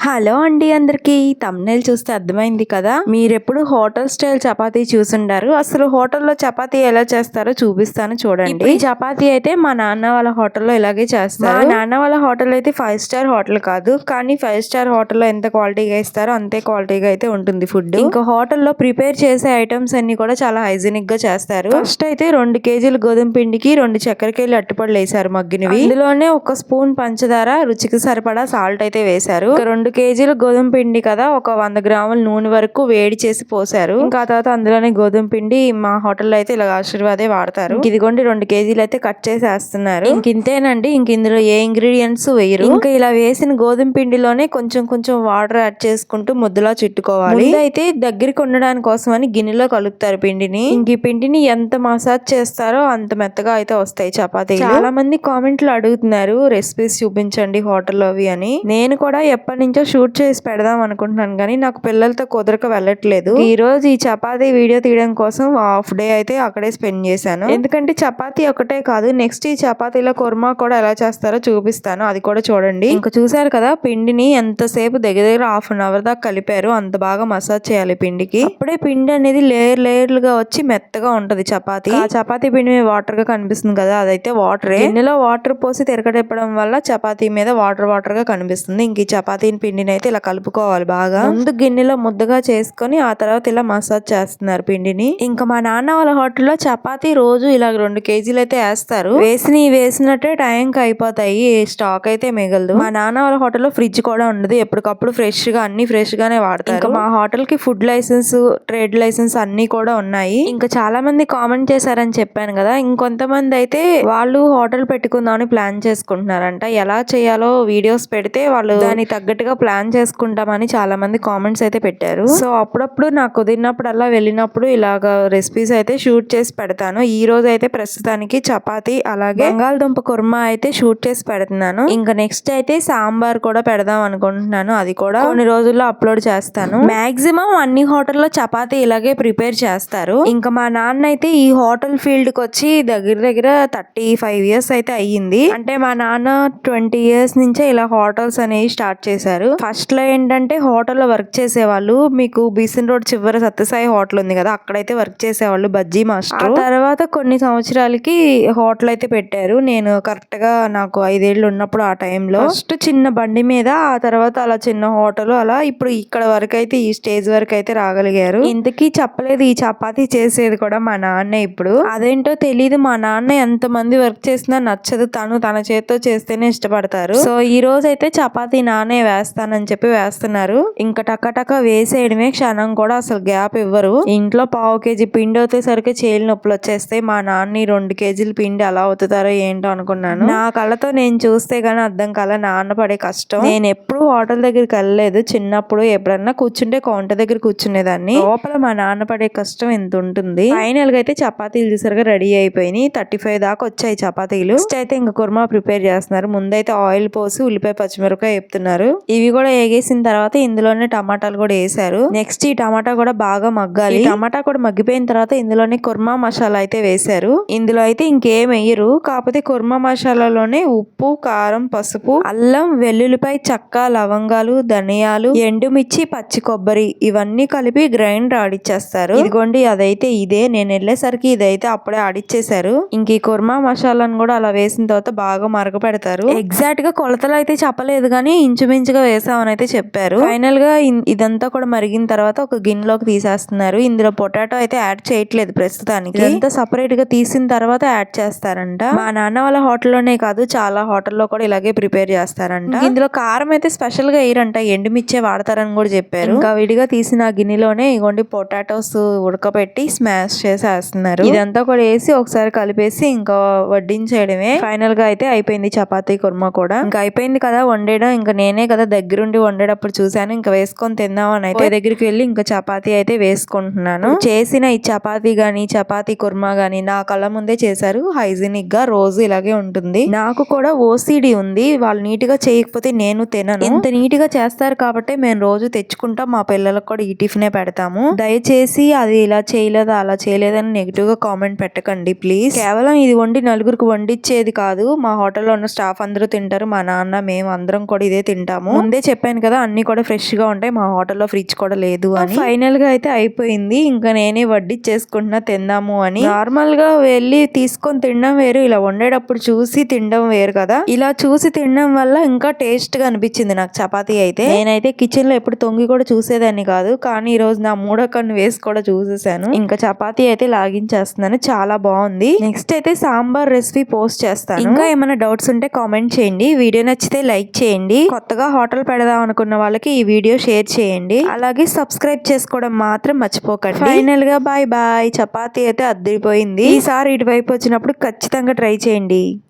Hello అండి అందరికి. Thumbnail చూస్తే అర్థమైంది కదా? మీరెప్పుడు హోటల్ స్టైల్ చపాతీ చూసుండారు? అసలు హోటల్లో చపాతీ ఎలా చేస్తారో చూపిస్తాను చూడండి. ఈ చపాతీ అయితే మా నాన్న వాళ్ళ హోటల్లో ఇలాగే చేస్తారు. మా నాన్న వాళ్ళ హోటల్ అయితే ఫైవ్ స్టార్ హోటల్ కాదు. కానీ ఫైవ్ స్టార్ హోటల్లో ఎంత క్వాలిటీగా ఇస్తారో అంతే క్వాలిటీగా అయితే ఉంటుంది ఫుడ్ ఇంకా హోటల్లో ప్రిపేర్ చేసే ఐటమ్స్ అన్ని కూడా చాలా హైజీనిక్గా చేస్తారు. ఫస్ట్ అయితే రెండు కేజీలు గోధుమ పిండికి రెండు చక్కెరకేళ్ళు అట్టుపళ్ళు వేసారు మగ్గినవి. ఇందులోనే ఒక స్పూన్ పంచదార రుచికి సరిపడా సాల్ట్ అయితే వేశారు. ఇంకా రెండు కేజీలు గోధుమ పిండి కదా ఒక వంద గ్రాముల నూనె వరకు వేడి చేసి పోసారు ఇంకా తర్వాత అందులోనే గోధుమ పిండి మా హోటల్లో అయితే ఇలా ఆశీర్వాదే వాడతారు. ఇదిగోండి రెండు కేజీలు అయితే కట్ చేసేస్తున్నారు. ఇంక ఇంతేనండి ఇంక ఇందులో ఏ ఇంగ్రీడియంట్స్ వేయరు. ఇంకా ఇలా వేసిన గోధుమ పిండిలోనే కొంచెం కొంచెం వాటర్ యాడ్ చేసుకుంటూ ముద్దలా చుట్టుకోవాలి. అయితే దగ్గరికి ఉండడానికి కోసం అని గిన్నెలో కలుపుతారు పిండిని. ఇంక ఈ పిండిని ఎంత మసాజ్ చేస్తారో అంత మెత్తగా అయితే వస్తాయి చపాతీ చాలా మంది కామెంట్లు అడుగుతున్నారు రెసిపీస్ చూపించండి హోటల్లో అవి అని. నేను కూడా ఎప్పటి నుంచో షూట్ చేసి పెడదాం అనుకుంటున్నాను కానీ నాకు పిల్లలతో కుదరక వెళ్ళట్లేదు. ఈ రోజు ఈ చపాతీ వీడియో తీయడం కోసం హాఫ్ డే అయితే అక్కడే స్పెండ్ చేశాను. ఎందుకంటే చపాతీ ఒకటే కాదు నెక్స్ట్ ఈ చపాతీలో కుర్మా కూడా ఎలా చేస్తారో చూపిస్తాను అది కూడా చూడండి. ఇంకా చూసారు కదా పిండిని ఎంతసేపు దగ్గర దగ్గర హాఫ్ అన్ అవర్ దాకా కలిపారు అంత బాగా మసాజ్ చేయాలి పిండికి. అప్పుడే పిండి అనేది లేయర్ లేయర్లుగా వచ్చి మెత్తగా ఉంటది చపాతీ. ఆ చపాతీ పిండి మీద వాటర్గా కనిపిస్తుంది కదా అదైతే వాటర్. గిన్నెలో వాటర్ పోసి తిరగడెప్పడం వల్ల చపాతీ మీద వాటర్ వాటర్గా కనిపిస్తుంది. ఇంక ఈ చపాతీ పిండిని అయితే ఇలా కలుపుకోవాలి బాగా. ముందు గిన్నెలో ముద్దగా చేసుకొని ఆ తర్వాత ఇలా మసాజ్ చేస్తున్నారు పిండిని. ఇంకా మా నాన్న వాళ్ళ హోటల్లో చపాతీ రోజు ఇలా రెండు కేజీలు అయితే వేస్తారు. వేసిన వేసినట్టే టైంకి అయిపోతాయి. స్టాక్ అయితే మిగలదు. మా నాన్న వాళ్ళ హోటల్లో ఫ్రిడ్జ్ కూడా ఉండదు. ఎప్పటికప్పుడు ఫ్రెష్గా అన్ని ఫ్రెష్ గానే వాడతారు. ఇంకా మా హోటల్కి ఫుడ్ లైసెన్స్ ట్రేడ్ లైసెన్స్ అన్ని కూడా ఉన్నాయి. ఇంకా చాలా మంది కామెంట్ చేశారని చెప్పాను కదా. ఇంకొంతమంది అయితే వాళ్ళు హోటల్ పెట్టుకుందామని ప్లాన్ చేసుకుంటున్నారంట. ఎలా చేయాలో వీడియోస్ పెడితే వాళ్ళు దానికి తగ్గట్టుగా ప్లాన్ చేసుకుంటామని చాలా మంది కామెంట్స్ అయితే పెట్టారు. సో అప్పుడప్పుడు నాకు కుదిరినప్పుడల్లా వెళ్ళినప్పుడు ఇలాగ రెసిపీస్ అయితే షూట్ చేసి పెడతాను. ఈ రోజు అయితే ప్రస్తుతానికి చపాతి అలాగే బంగాళదుంప కుర్మా అయితే షూట్ చేసి పెడుతున్నాను. ఇంకా నెక్స్ట్ అయితే సాంబార్ కూడా పెడదాం అనుకుంటున్నాను. అది కూడా కొన్ని రోజుల్లో అప్లోడ్ చేస్తాను. మాక్సిమం అన్ని హోటల్లో చపాతి ఇలాగే ప్రిపేర్ చేస్తారు. ఇంకా మా నాన్న అయితే ఈ హోటల్ ఫీల్డ్కి వచ్చి దగ్గర దగ్గర థర్టీ ఫైవ్ ఇయర్స్ అయితే అయ్యింది. అంటే మా నాన్న ట్వంటీ ఇయర్స్ నుంచే ఇలా హోటల్స్ అనేవి స్టార్ట్ చేశారు. ఫస్ట్లో ఏంటంటే హోటల్లో వర్క్ చేసేవాళ్ళు మీకు బీసన్ రోడ్ చివర సత్యసాయి హోటల్ ఉంది కదా అక్కడైతే వర్క్ చేసేవాళ్ళు బజ్జీ మాస్టర్. తర్వాత కొన్ని సంవత్సరాలకి హోటల్ అయితే పెట్టారు. నేను కరెక్ట్గా నాకు ఐదేళ్ళు ఉన్నప్పుడు ఆ టైంలో. ఫస్ట్ చిన్న బండి మీద ఆ తర్వాత అలా చిన్న హోటల్ అలా ఇప్పుడు ఇక్కడ వరకు అయితే ఈ స్టేజ్ వరకు అయితే రాగలిగారు. ఇంతకీ చెప్పలేదు ఈ చపాతీ చేసేది కూడా మా నాన్న ఇప్పుడు. అదేంటో తెలియదు మా నాన్న ఎంత మంది వర్క్ చేసినా నచ్చదు. తను తన చేతితో చేస్తేనే ఇష్టపడతారు. సో ఈ రోజు అయితే చపాతీ నానే వేస్తానని చెప్పి వేస్తున్నారు. ఇంకా టకటక వేసేయడమే క్షణం కూడా అసలు గ్యాప్ ఇవ్వరు. ఇంట్లో పావు కేజీ పిండి అవుతేసరికి చేలు నొప్పులు వచ్చేస్తాయి. మా నాన్న ఈ రెండు కేజీల పిండి అలా అవుతుతారో ఏంటో అనుకున్నాను. నా కళ్ళతో నేను చూస్తే గానీ అర్థం కాల నాన్న పడే కష్టం. నేను ఎప్పుడు హోటల్ దగ్గరికి వెళ్ళలేదు. చిన్నప్పుడు ఎప్పుడన్నా కూర్చుంటే కౌంటర్ దగ్గర కూర్చునేదాన్ని. లోపల మా నాన్న పడే కష్టం ఎంత ఉంటుంది? ఫైనల్గా అయితే చపాతీలు చూసారుగా రెడీ అయిపోయినాయి. థర్టీ ఫైవ్ దాకా వచ్చాయి చపాతీలు. నెక్స్ట్ అయితే ఇంకా కుర్మా ప్రిపేర్ చేస్తున్నారు. ముందైతే ఆయిల్ పోసి ఉల్లిపాయ పచ్చిమిరపకాయ చెప్తున్నారు ఇవి కూడా వేగేసిన తర్వాత ఇందులోనే టమాటాలు కూడా వేసారు నెక్స్ట్ ఈ టమాటా కూడా బాగా మగ్గాలి. టమాటా కూడా మగ్గిపోయిన తర్వాత ఇందులోనే కుర్మా మసాలా అయితే వేసారు ఇందులో అయితే ఇంకేం వేయరు. కాకపోతే కుర్మా మసాలాలోనే ఉప్పు కారం పసుపు అల్లం వెల్లుల్లిపాయ చెక్క లవంగాలు ధనియాలు ఎండుమిర్చి పచ్చి కొబ్బరి ఇవన్నీ కలిపి గ్రైండర్ ఆడిచ్చేస్తారు. ఇదిగోండి అదైతే ఇదే. నేను వెళ్ళేసరికి ఇదైతే అప్పుడే ఆడిచ్చేసారు ఇంక ఈ కుర్మా మసాలాను కూడా అలా వేసిన తర్వాత బాగా మరగ పెడతారు ఎగ్జాక్ట్గా కొలతలు అయితే చెప్పలేదు కానీ ఇంచుమించుగా వేసామని అయితే చెప్పారు. ఫైనల్గా ఇదంతా కూడా మరిగిన తర్వాత ఒక గిన్నెలోకి తీసేస్తున్నారు. ఇందులో పొటాటో అయితే యాడ్ చేయట్లేదు ప్రస్తుతానికి. ఇదంతా సపరేట్గా తీసిన తర్వాత యాడ్ చేస్తారంట. మా నాన్న వాళ్ళ హోటల్లోనే కాదు చాలా హోటల్లో కూడా ఇలాగే ప్రిపేర్ చేస్తారంట. ఇందులో కారం అయితే స్పెషల్గా వేయరంట. ఎండుమిచ్చే వాడతారని కూడా చెప్పారు. ఇంకా విడిగా తీసిన ఆ గిన్నెలోనే ఇగోండి పొటాటోస్ ఉడకబెట్టి స్మాష్ చేసి వేస్తున్నారు ఇదంతా కూడా వేసి ఒకసారి కలిపేసి ఇంకా వడ్డించేయడమే. ఫైనల్గా అయితే అయిపోయింది చపాతీ కుర్మా కూడా. ఇంకా అయిపోయింది కదా వండేయడం. ఇంకా నేనే కదా దగ్గరుండి వండేటప్పుడు చూశాను. ఇంకా వేసుకొని తిందామని అయితే దగ్గరికి వెళ్ళి ఇంకా చపాతీ అయితే వేసుకుంటున్నాను. చేసిన ఈ చపాతీ గాని చపాతీ కుర్మా గాని నా కళ్ళ ముందే చేశారు. హైజీనిక్గా రోజు ఇలాగే ఉంటుంది. నాకు కూడా ఓసిడి ఉంది. వాళ్ళు నీట్గా చేయకపోతే నేను తినను. ఇంత నీట్గా చేస్తారు కాబట్టి మేము రోజు తెచ్చుకుంటాం. మా పిల్లలకు కూడా ఈ టిఫినే పెడతాము. దయచేసి అది ఇలా చేయలేదు అలా చేయలేదని నెగిటివ్గా కామెంట్ పెట్టకండి ప్లీజ్. కేవలం ఇది వండి నలుగురికి వండిచ్చేది కాదు. మా హోటల్లో ఉన్న స్టాఫ్ అందరూ తింటారు. మా నాన్న మేము అందరం కూడా ఇదే తింటాము. ముందు చెప్పాను కదా అన్ని కూడా ఫ్రెష్గా ఉంటాయి మా హోటల్లో ఫ్రిడ్జ్ కూడా లేదు అని. ఫైనల్గా అయితే అయిపోయింది. ఇంకా నేనే వడ్డిచ్చేసుకుంటున్నా తిందాము అని. నార్మల్గా వెళ్ళి తీసుకొని తినడం వేరు ఇలా వండేటప్పుడు చూసి తినడం వేరు కదా. ఇలా చూసి తినడం వల్ల ఇంకా టేస్ట్గా అనిపించింది నాకు చపాతీ అయితే. నేనైతే కిచెన్లో ఎప్పుడు తొంగి కూడా చూసేదాన్ని కాదు కానీ ఈ రోజు నా మూడో కన్ను వేసి కూడా చూసేసాను. ఇంకా చపాతీ అయితే లాగించేస్తున్నాను చాలా బాగుంది. నెక్స్ట్ అయితే సాంబార్ రెసిపీ పోస్ట్ చేస్తాను. ఇంకా ఏమైనా డౌట్స్ ఉంటే కామెంట్ చేయండి. వీడియో నచ్చితే లైక్ చేయండి. కొత్తగా హోటల్ పెడదాం అనుకున్న వాళ్ళకి ఈ వీడియో షేర్ చేయండి. అలాగే సబ్స్క్రైబ్ చేసుకోవడం మాత్రం మర్చిపోకండి. ఫైనల్గా బాయ్ బాయ్. చపాతీ అయితే అద్దరిపోయింది. ఈసారి ఇటువైపు వచ్చినప్పుడు ఖచ్చితంగా ట్రై చేయండి.